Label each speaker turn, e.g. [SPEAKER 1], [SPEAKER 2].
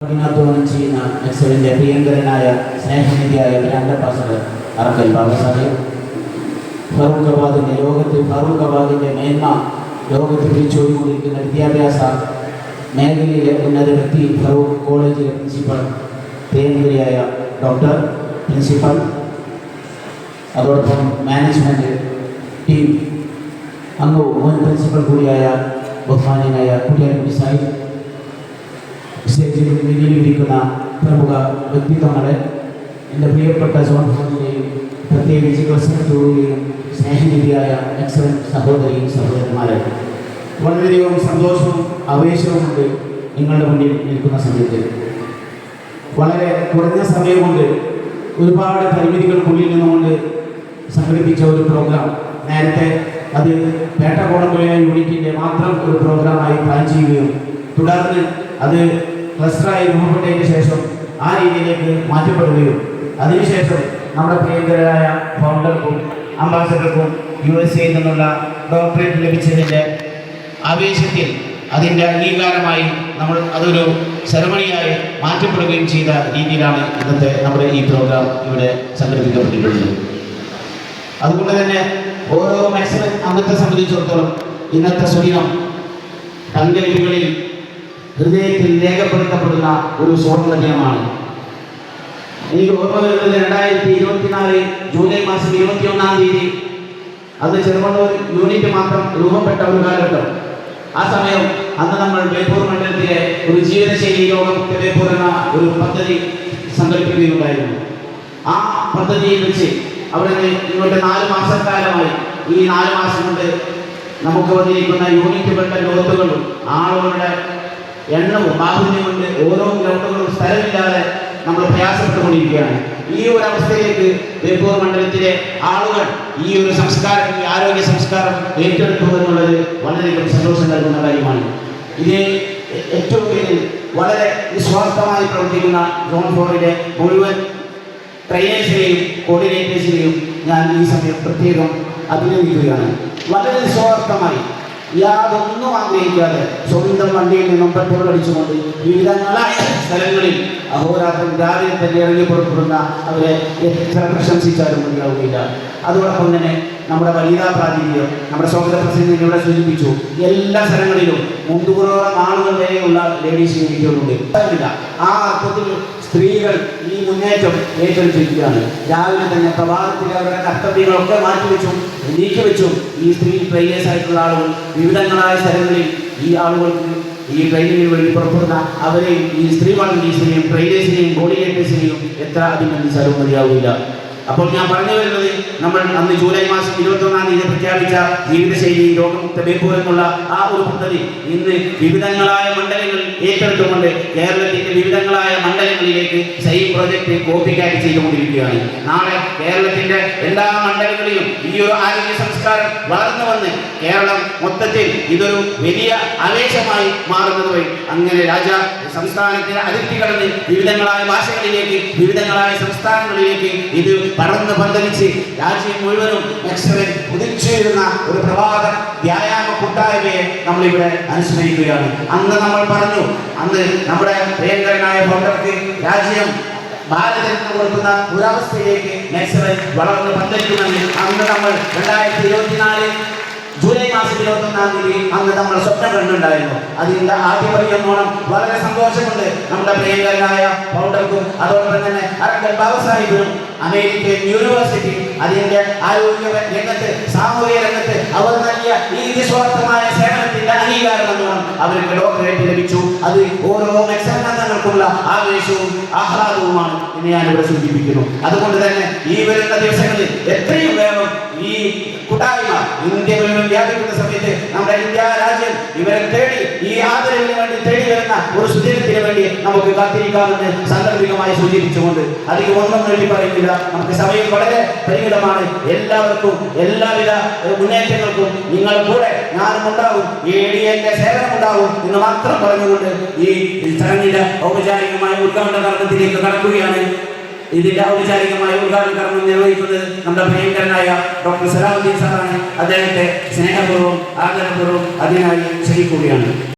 [SPEAKER 1] കഠിനാധ്വാനം ചെയ്യുന്ന എക്സലിന്റെ പ്രിയങ്കരനായ സ്നേഹനിധിയായ ബ്രാൻഡ് അംബാസഡർ അറക്കൽ ബാബ സാഹിബ് ഫറൂഖ് അബാദിന്റെ ലോകത്ത് ഫറൂഖ് അബാദിന്റെ മേന്മ ലോകത്ത് വിളിച്ചോടിക്കൊണ്ടിരിക്കുന്ന വിദ്യാഭ്യാസ മേഖലയിലെ ഉന്നത വ്യക്തി ഫറൂഖ് കോളേജിലെ പ്രിൻസിപ്പൽ പ്രിയങ്കരിയായ ഡോക്ടർ പ്രിൻസിപ്പൽ അതോടൊപ്പം മാനേജ്മെൻറ്റ് ടീം അംഗവും മുൻ പ്രിൻസിപ്പൽ കൂടിയായ ബഹുമാനീയനായ കുട്ടിയാൻ സാഹിബ് സ്റ്റേജിൽ വേദിയിലിരിക്കുന്ന പ്രമുഖ വ്യക്തിത്വങ്ങളെ എന്റെ പ്രിയപ്പെട്ട സോൺ ഫോണിലെയും പ്രത്യേകിച്ച് ക്ലസ്റ്ററുടെയും സ്നേഹനിധിയായ എക്സലൻ സഹോദരിയും സഹോദരന്മാരെ വളരെയധികം സന്തോഷവും ആവേശവുമുണ്ട് നിങ്ങളുടെ മുന്നിൽ നിൽക്കുന്ന സമയത്ത്. വളരെ കുറഞ്ഞ സമയം കൊണ്ട് ഒരുപാട് പരിമിതികൾക്കുള്ളിൽ നിന്നുകൊണ്ട് സംഘടിപ്പിച്ച ഒരു പ്രോഗ്രാം നേരത്തെ അത് പേട്ടക്കോടമ്പുഴ യൂണിറ്റിന്റെ മാത്രം ഒരു പ്രോഗ്രാമായി പ്ലാൻ ചെയ്യുകയും തുടർന്ന് അത് ക്ലസ്റ്ററായി രൂപപ്പെട്ടതിന് ശേഷം ആ രീതിയിലേക്ക് മാറ്റപ്പെടുകയും അതിനുശേഷം നമ്മുടെ പ്രിയങ്കരായ ഫൗണ്ടർക്കും അംബാസഡർക്കും യു എസ് എയിൽ നിന്നുള്ള ഡോക്ടറേറ്റ് ലഭിച്ചതിന്റെ ആവേശത്തിൽ അതിന്റെ അംഗീകാരമായി നമ്മൾ അതൊരു സെറമണിയായി മാറ്റപ്പെടുകയും ചെയ്ത രീതിയിലാണ് ഇന്നത്തെ നമ്മുടെ ഈ പ്രോഗ്രാം ഇവിടെ സംഘടിപ്പിക്കപ്പെട്ടിട്ടുള്ളത്. അതുകൊണ്ട് തന്നെ ഓരോ മത്സരം അംഗത്തെ സംബന്ധിച്ചിടത്തോളം ഇന്നത്തെ സുദിനം തങ്കലിപികളിൽ ഹൃദയത്തിൽ രേഖപ്പെടുത്തപ്പെടുന്ന ഒരു സുവർണ എനിക്ക് ഓർമ്മ വരുന്നത് രണ്ടായിരത്തി ഇരുപത്തിനാല് ജൂലൈ മാസം ഇരുപത്തി ഒന്നാം തീയതി. അന്ന് ചെറുമണ്ണൂർ യൂണിറ്റ് മാത്രം രൂപപ്പെട്ട ഒരു കാലഘട്ടം. ആ സമയം അന്ന് നമ്മൾ ബേപ്പൂർ മണ്ഡലത്തിലെ ഒരു ജീവിതശൈലി യോഗം ബേപ്പൂർ എന്ന ഒരു പദ്ധതി സംഘടിപ്പിക്കുകയുണ്ടായിരുന്നു. ആ പദ്ധതിയിൽ വെച്ച് അവിടെ ഇങ്ങോട്ട് നാല് മാസക്കാലമായി ഈ നാല് മാസം കൊണ്ട് നമുക്ക് വന്നിരിക്കുന്ന യൂണിറ്റുകളുടെ ലോത്തുകളും ആളുകളുടെ എണ്ണവും ബാഹുല്യം കൊണ്ട് ഓരോ ഗ്രൗണ്ടുകളും സ്ഥലമില്ലാതെ നമ്മൾ പ്രയാസപ്പെട്ടുകൊണ്ടിരിക്കുകയാണ്. ഈ ഒരു അവസ്ഥയിലേക്ക് ബേപ്പൂർ മണ്ഡലത്തിലെ ആളുകൾ ഈ ഒരു സംസ്കാരം ഈ ആരോഗ്യ സംസ്കാരം ഏറ്റെടുത്തു എന്നുള്ളത് വളരെയധികം സന്തോഷം നൽകുന്ന കാര്യമാണ്. ഇത് ഏറ്റവും വലിയ വളരെ നിസ്വാർത്ഥമായി പ്രവർത്തിക്കുന്ന സോൺ ഫോറിലെ മുഴുവൻ ട്രെയിനേഴ്സിനെയും കോർഡിനേറ്റേഴ്സിനെയും ഞാൻ ഈ സമയം പ്രത്യേകം അഭിനന്ദിക്കുകയാണ്. വളരെ നിസ്വാർത്ഥമായി യാതൊന്നും ആഗ്രഹിക്കാതെ സ്വന്തം വണ്ടിയിൽ നിന്നും പെട്രോൾ അടിച്ചുകൊണ്ട് വിവിധങ്ങളായ സ്ഥലങ്ങളിൽ അഹോരാത്രം രാവിലെ തന്നെ ഇറങ്ങി പുറപ്പെടുന്ന അവരെ എത്ര പ്രശംസിച്ചാലും മതിയാവുകയില്ല അതോടൊപ്പം തന്നെ നമ്മുടെ വനിതാ പ്രാതിനിധ്യം നമ്മുടെ സ്വാഗത പ്രസിഡന്റ് ഇവിടെ സൂചിപ്പിച്ചു എല്ലാ സ്ഥലങ്ങളിലും മുന്നൂറോളം ആളുകൾ വരെയുള്ള ലേഡീസ് യൂണിറ്റുകളുണ്ട്. ആ അർത്ഥത്തിൽ സ്ത്രീകൾ ഈ മുന്നേറ്റം ഏറ്റെടുത്തിരിക്കുകയാണ്. രാവിലെ തന്നെ പ്രഭാതത്തിൽ അവരുടെ കർത്തവ്യങ്ങളൊക്കെ മാറ്റിവെച്ചും നീക്കിവെച്ചും. ഈ സ്ത്രീ ട്രെയിനേഴ്സ് ആയിട്ടുള്ള ആളുകൾ വിവിധങ്ങളായ സ്ഥലങ്ങളിൽ ഈ ആളുകൾക്ക് ഈ ട്രെയിനിന് വേണ്ടി പുറപ്പെടുന്ന അവരെയും ഈ സ്ത്രീ വളണ്ടിയേഴ്സിനെയും ട്രെയിനേഴ്സിനെയും കോർഡിനേറ്റേഴ്സിനെയും എത്ര അഭിനന്ദിച്ചാലും മതിയാവില്ല അപ്പോൾ ഞാൻ പറഞ്ഞു വരുന്നത് നമ്മൾ അന്ന് ജൂലൈ മാസം ഇരുപത്തി ഒന്നാം തീയതി പ്രഖ്യാപിച്ച ജീവിതശൈലി രോഗമുക്ത ബേപ്പൂർ എന്നുള്ള ആ ഒരു പദ്ധതി ഇന്ന് വിവിധങ്ങളായ മണ്ഡലങ്ങൾ ഏറ്റെടുത്തുകൊണ്ട് കേരളത്തിന്റെ വിവിധങ്ങളായ മണ്ഡലങ്ങളിലേക്ക് സൈ പ്രോജക്റ്റ് കോപ്പി കാറ്റ് ചെയ്തുകൊണ്ടിരിക്കുകയാണ്. നാളെ കേരളത്തിന്റെ എല്ലാ മണ്ഡലങ്ങളിലും ഈ ഒരു ആരോഗ്യ സംസ്കാരം വളർന്നു വന്ന് കേരളം മൊത്തത്തിൽ ഇതൊരു വലിയ ആവേശമായി മാറുന്നത് വഴി അങ്ങനെ രാജ സംസ്ഥാനത്തിന് അതിർത്തി കടന്ന് വിവിധങ്ങളായ ഭാഷകളിലേക്ക് വിവിധങ്ങളായ സംസ്ഥാനങ്ങളിലേക്ക് ഇത് പറന്ന് പന്തലിച്ച് രാജ്യം മുഴുവനും എക്സലൻ ഉദിച്ചുയരുന്ന ഒരു പ്രഭാത വ്യായാമ കൂട്ടായ്മയെ നമ്മളിവിടെ അനുസ്മരിക്കുകയാണ്. അന്ന് നമ്മൾ പറഞ്ഞു അന്ന് നമ്മുടെ പ്രിയങ്കരനായ ഫൗണ്ടർക്ക് രാജ്യം ഭാരതത്തിന് കൊടുക്കുന്ന ഒരവസ്ഥയിലേക്ക് നെക്സലൻ വളർന്ന് പന്തലിക്കുമെന്ന് അന്ന് നമ്മൾ രണ്ടായിരത്തി ഇരുപത്തിനാല് ജൂലൈ മാസം ഇരുപത്തൊന്നാം തീയതി അന്ന് നമ്മൾ സ്വപ്നം കണ്ടുണ്ടായിരുന്നു. അതിന്റെ ആദ്യ പരിഗണോണം വളരെ സന്തോഷമുണ്ട്. നമ്മുടെ പ്രിയങ്കരനായ ഫൗണ്ടർക്കും അതോടൊപ്പം തന്നെ അറക്കൽ ബാബാസാഹിബിനും അമേരിക്കൻ യൂണിവേഴ്സിറ്റി അതിന്റെ ആരോഗ്യ രംഗത്ത് സാമൂഹിക രംഗത്ത് അവർ നൽകിയ ഈ നിസ്വാർത്ഥമായ എന്നോണം അവർക്ക് ഡോക്ടറേറ്റ് ലഭിച്ചു. അത് ഓരോ മെക്സംഗങ്ങൾക്കുള്ള ആവേശവും ആഹ്ലാദവുമാണ് എന്ന് ഞാൻ ഇവിടെ സൂചിപ്പിക്കുന്നു. അതുകൊണ്ട് തന്നെ ഈ വരുന്ന ദിവസങ്ങളിൽ എത്രയും വേഗം ഈ കൂട്ടായ്മ ഇന്ത്യ വ്യാപിക്കുന്ന സമയത്ത് നമ്മുടെ ഇന്ത്യ രാജ്യം ഇവരെ തേടി ഈ ആദരവിന് വേണ്ടി തേടി ഒരു സുദിനത്തിന് വേണ്ടി നമുക്ക് കാത്തിരിക്കാമെന്ന് സാന്ദർഭികമായി സൂചിപ്പിച്ചുകൊണ്ട് അധികം ഒന്നും വേണ്ടി പറയുന്നില്ല. നമുക്ക് സമയം വളരെ പരിമിതമാണ്. എല്ലാവർക്കും എല്ലാവിധ മുന്നേറ്റങ്ങൾക്കും നിങ്ങൾ കൂടെ ഞാനും ഉണ്ടാവും. ഈ എഡിയന്റെ സേവനം ഉണ്ടാവും എന്ന് മാത്രം പറഞ്ഞുകൊണ്ട് ഈ ചടങ്ങിന്റെ ഔപചാരികമായ ഉദ്ഘാടന കർമ്മത്തിലേക്ക് കടക്കുകയാണ്. ഇതിന്റെ ഔപചാരികമായ ഉദ്ഘാടന കർമ്മം നിർവഹിക്കുന്നത് നമ്മുടെ പ്രിയങ്കരനായ ഡോക്ടർ സലാമുദ്ദീൻ സാറാണ്. അദ്ദേഹത്തെ സ്നേഹപൂർവം ആദരപൂർവം അതിനായി ക്ഷണിക്കുകയാണ്.